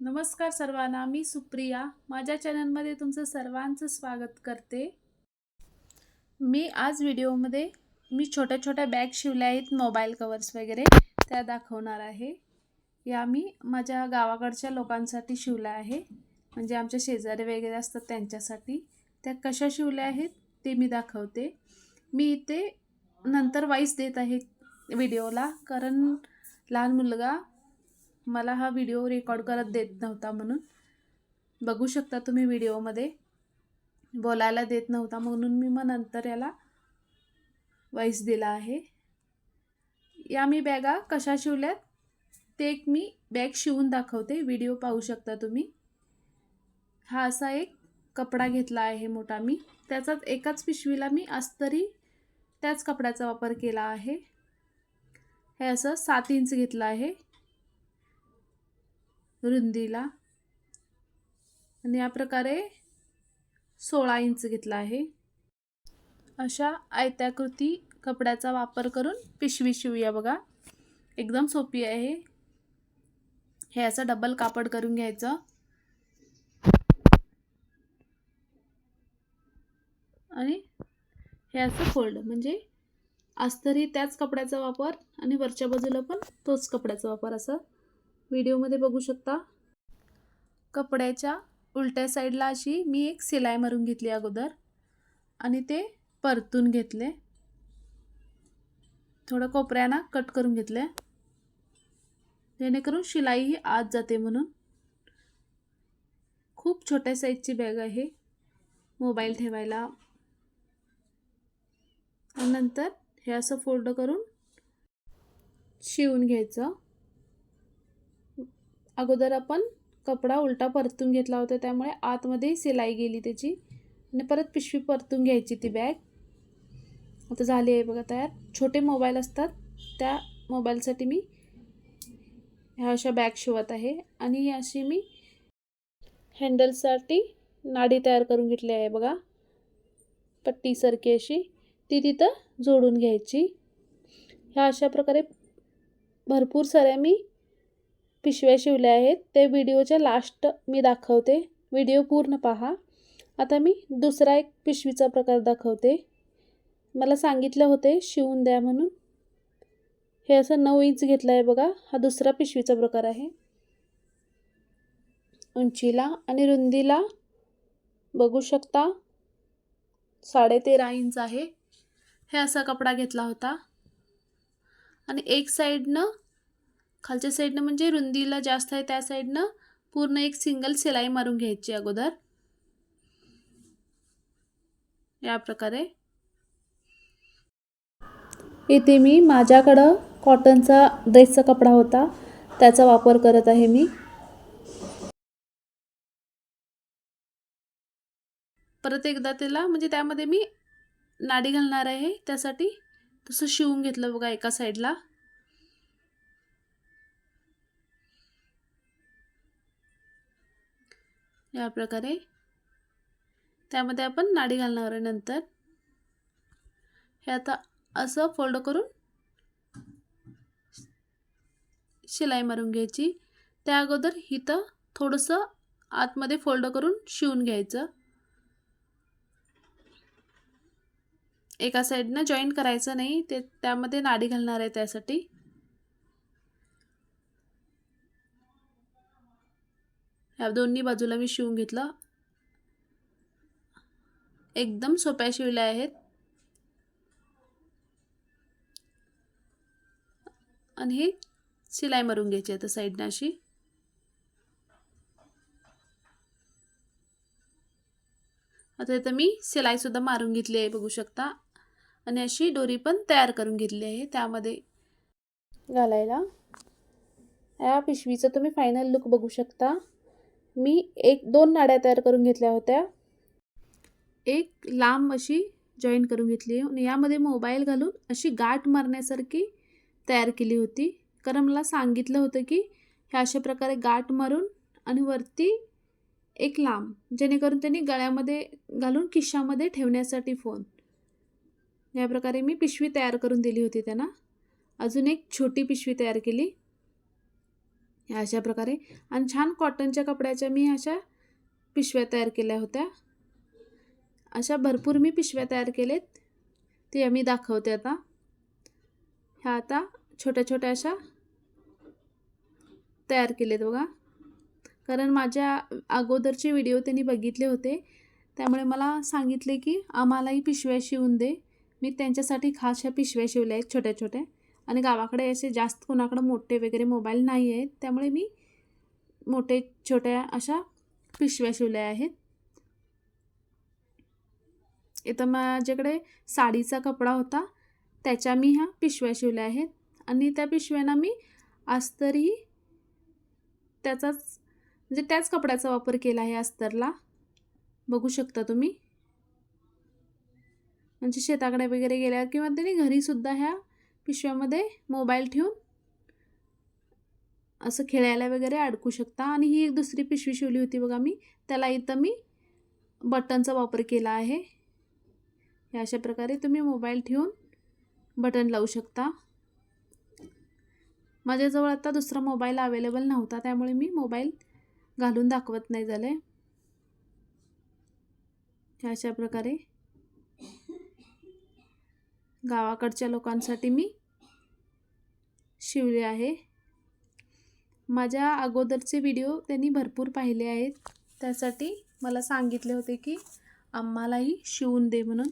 नमस्कार सर्वांना मी सुप्रिया. माझ्या चॅनलमध्ये तुमचं सर्वांचं स्वागत करते. मी आज व्हिडिओमध्ये मी छोट्या छोट्या बॅग शिवल्या आहेत मोबाईल कवर्स वगैरे त्या दाखवणार आहे. या मी माझ्या गावाकडच्या लोकांसाठी शिवल्या आहे. म्हणजे आमच्या शेजारी वगैरे असतात त्यांच्यासाठी. त्या कशा शिवल्या आहेत ते मी दाखवते. मी इथे नंतर वाईस देत आहे व्हिडिओला कारण लहान मुलगा मला हा व्हिडिओ रेकॉर्ड करत देत नव्हता म्हणून. बघू शकता तुम्ही व्हिडिओमध्ये बोलायला देत नव्हता म्हणून मी मग नंतर याला वॉईस दिला आहे. या मी बॅगा कशा शिवल्यात ते एक मी बॅग शिवून दाखवते. व्हिडिओ पाहू शकता तुम्ही. हा असा एक कपडा घेतला आहे मोठा मी. त्याचाच एकाच पिशवीला मी अस्तरी त्याच कपड्याचा वापर केला आहे. हे असं सात इंच घेतलं आहे. रुंदीला. आणि या प्रकारे सोळा इंच घेतला आहे. अशा आयत्याकृती कपड्याचा वापर करून पिशवी शिवूया बघा. एकदम सोपी आहे. हे असं डबल कापड करून घ्यायचं. आणि हे असं फोल्ड म्हणजे आज तरी त्याच कपड्याचा वापर आणि वरच्या बाजूला पण तोच कपड्याचा वापर असं व्हिडिओमध्ये बघू शकता. कपड्याच्या उलट्या साईडला अशी मी एक सिलाई मारून घेतली अगोदर आणि ते परतून घेतले. थोडं कोपऱ्यानं कट करून घेतले. जेणेकरून शिलाई ही आत जाते म्हणून. खूप छोट्या साईजची बॅग आहे. मोबाईल ठेवायला. नंतर हे असं फोल्ड करून शिवून घ्यायचं. अगोदर आपण कपडा उलटा परतून घेतला होता त्यामुळे आतमध्ये सिलाई गेली त्याची. आणि परत पिशवी परतून घ्यायची ती बॅग. आता झाली आहे बघा तयार. छोटे मोबाईल असतात त्या मोबाईलसाठी मी ह्या अशा बॅग शिवत आहे. आणि अशी मी हँडलसाठी नाडी तयार करून घेतली आहे बघा. पट्टीसारखी अशी. ती तिथं जोडून घ्यायची. ह्या अशा प्रकारे भरपूर साऱ्या मी पिशव्या शिवल्या आहेत. ते व्हिडिओच्या लास्ट मी दाखवते. व्हिडिओ पूर्ण पहा. आता मी दुसरा एक पिशवीचा प्रकार दाखवते. मला सांगितलं होते शिवून द्या म्हणून. हे असं नऊ इंच घेतलं आहे बघा. हा दुसरा पिशवीचा प्रकार आहे. उंचीला आणि रुंदीला बघू शकता. साडेतेरा इंच आहे. हे असा कपडा घेतला होता. आणि एक साईडनं खालच्या साईडनं म्हणजे रुंदीला जास्त आहे त्या साईडनं पूर्ण एक सिंगल सिलाई मारून घ्यायची अगोदर. या प्रकारे. इथे मी माझ्याकडं कॉटनचा ड्रेसचा कपडा होता त्याचा वापर करत आहे मी. परत एकदा त्याला म्हणजे त्यामध्ये मी नाडी घालणार आहे त्यासाठी तसं शिवून घेतलं बघा एका साईडला. या प्रकारे त्यामध्ये आपण नाडी घालणार आहे नंतर. हे आता असं फोल्ड करून शिलाई मारून घ्यायची. त्या अगोदर इथं थोडंसं आतमध्ये फोल्ड करून शिवून घ्यायचं. एका साईडनं जॉईन करायचं नाही. ते त्यामध्ये नाडी घालणार आहे त्यासाठी. ह्या दोन्ही बाजूला मी शिवून घेतलं. एकदम सोप्या शिवल्या आहेत. आणि हे शिलाई मारून घ्यायची आता साईडनं अशी. आता इथं मी शिलाईसुद्धा मारून घेतली आहे बघू शकता. आणि अशी दोरी पण तयार करून घेतली आहे त्यामध्ये. घालायला. या पिशवीचं तुम्ही फायनल लुक बघू शकता. मी एक दोन नाड्या तयार करून घेतल्या होत्या. एक लांब अशी जॉईन करून घेतली आणि यामध्ये मोबाईल घालून अशी गाठ मारण्यासारखी तयार केली होती. कारण मला सांगितलं होतं की ह्या अशा प्रकारे गाठ मारून आणि वरती एक लांब जेणेकरून त्यांनी गळ्यामध्ये घालून खिशामध्ये ठेवण्यासाठी फोन या प्रकारे मी पिशवी तयार करून दिली होती त्यांना. अजून एक छोटी पिशवी तयार केली. ह्या अशा प्रकारे. आणि छान कॉटनच्या कपड्याच्या मी अशा पिशव्या तयार केल्या होत्या. अशा भरपूर मी पिशव्या तयार केलेत. ते आम्ही दाखवते आता. ह्या आता छोट्या छोट्या अशा तयार केलेत बघा. कारण माझ्या अगोदरचे व्हिडिओ त्यांनी बघितले होते. त्यामुळे मला सांगितले की आम्हालाही पिशव्या शिवून दे. मी त्यांच्यासाठी खास ह्या पिशव्या शिवल्या आहेत छोट्या छोट्या. आणि गावाकडे असे जास्त कोणाकडं मोठे वगैरे मोबाईल नाही आहेत त्यामुळे मी मोठे छोट्या अशा पिशव्या शिवल्या आहेत. इथं माझ्याकडे साडीचा कपडा होता त्याच्या मी ह्या पिशव्या शिवल्या आहेत. आणि त्या पिशव्यांना मी अस्तरही त्याचाच म्हणजे त्याच कपड्याचा वापर केला आहे अस्तरला. बघू शकता तुम्ही. म्हणजे शेताकडे वगैरे गेल्यावर किंवा त्यांनी घरीसुद्धा ह्या पिशव्यामध्ये मोबाईल ठेवून असं खेळायला वगैरे अडकू शकता. आणि ही एक दुसरी पिशवी शिवली होती बघा मी. त्याला इथं मी बटनचा वापर केला आहे. हे अशा प्रकारे तुम्ही मोबाईल ठेवून बटन लावू शकता. माझ्याजवळ आता दुसरा मोबाईल अवेलेबल नव्हता. त्यामुळे मी मोबाईल घालून दाखवत नाही झाले. अशा प्रकारे गावाकडच्या लोकांसाठी मी शिवले आहे. माझ्या अगोदरचे व्हिडिओ त्यांनी भरपूर पाहिले आहेत. त्यासाठी मला सांगितले होते की आम्हालाही शिवून दे म्हणून.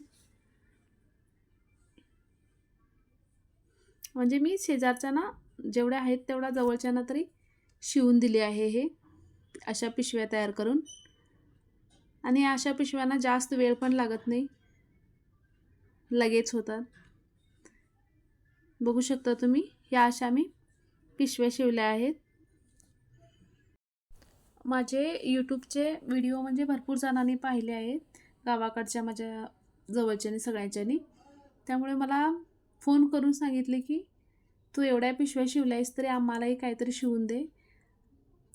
म्हणजे मी शेजारच्या ना जेवढ्या आहेत तेवढ्या जवळच्यांना तरी शिवून दिले आहे हे अशा पिशव्या तयार करून. आणि अशा पिशव्यांना जास्त वेळ पण लागत नाही. लगेच होतात. बघू शकता तुम्ही. या अशा मी पिशव्या शिवल्या आहेत. माझे यूट्यूबचे व्हिडिओ म्हणजे भरपूर जणांनी पाहिले आहेत. गावाकडच्या माझ्या जवळच्यानी सगळ्यांच्यानी. त्यामुळे मला फोन करून सांगितले की तू एवढ्या पिशव्या शिवल्या आहेस तरी आम्हालाही काहीतरी शिवून दे.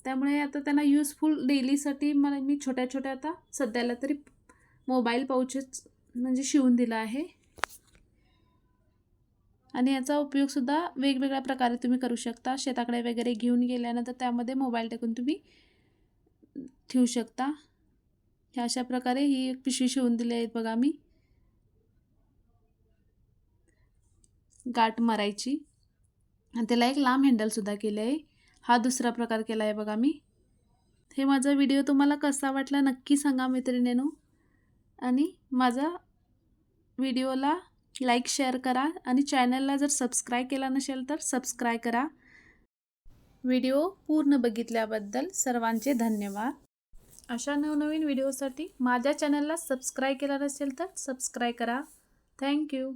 त्यामुळे आता त्यांना यूजफुल डेलीसाठी मला मी छोट्या छोट्या आता सध्याला तरी मोबाईल पाऊचच म्हणजे शिवून दिला आहे. आणि याचा उपयोगसुद्धा वेगवेगळ्या प्रकारे तुम्ही करू शकता. शेताकडे वगैरे घेऊन गेल्यानंतर त्यामध्ये मोबाईल टाकून तुम्ही ठेवू शकता. ह्या अशा प्रकारे ही एक पिशवी शिवून दिली आहेत बघा मी. गाठ मारायची. आणि त्याला एक लांब हँडलसुद्धा केलं आहे. हा दुसरा प्रकार केला आहे बघा मी. हे माझा व्हिडिओ तुम्हाला कसा वाटला नक्की सांगा मैत्रिणीनो. आणि माझा व्हिडिओला लाईक शेअर करा आणि चॅनलला जर सबस्क्राईब केला नसेल तर सबस्क्राईब करा. व्हिडिओ पूर्ण बघितल्याबद्दल सर्वांचे धन्यवाद. अशा नवनवीन व्हिडिओसाठी माझ्या चॅनलला सबस्क्राईब केला नसेल तर सबस्क्राईब करा. थँक्यू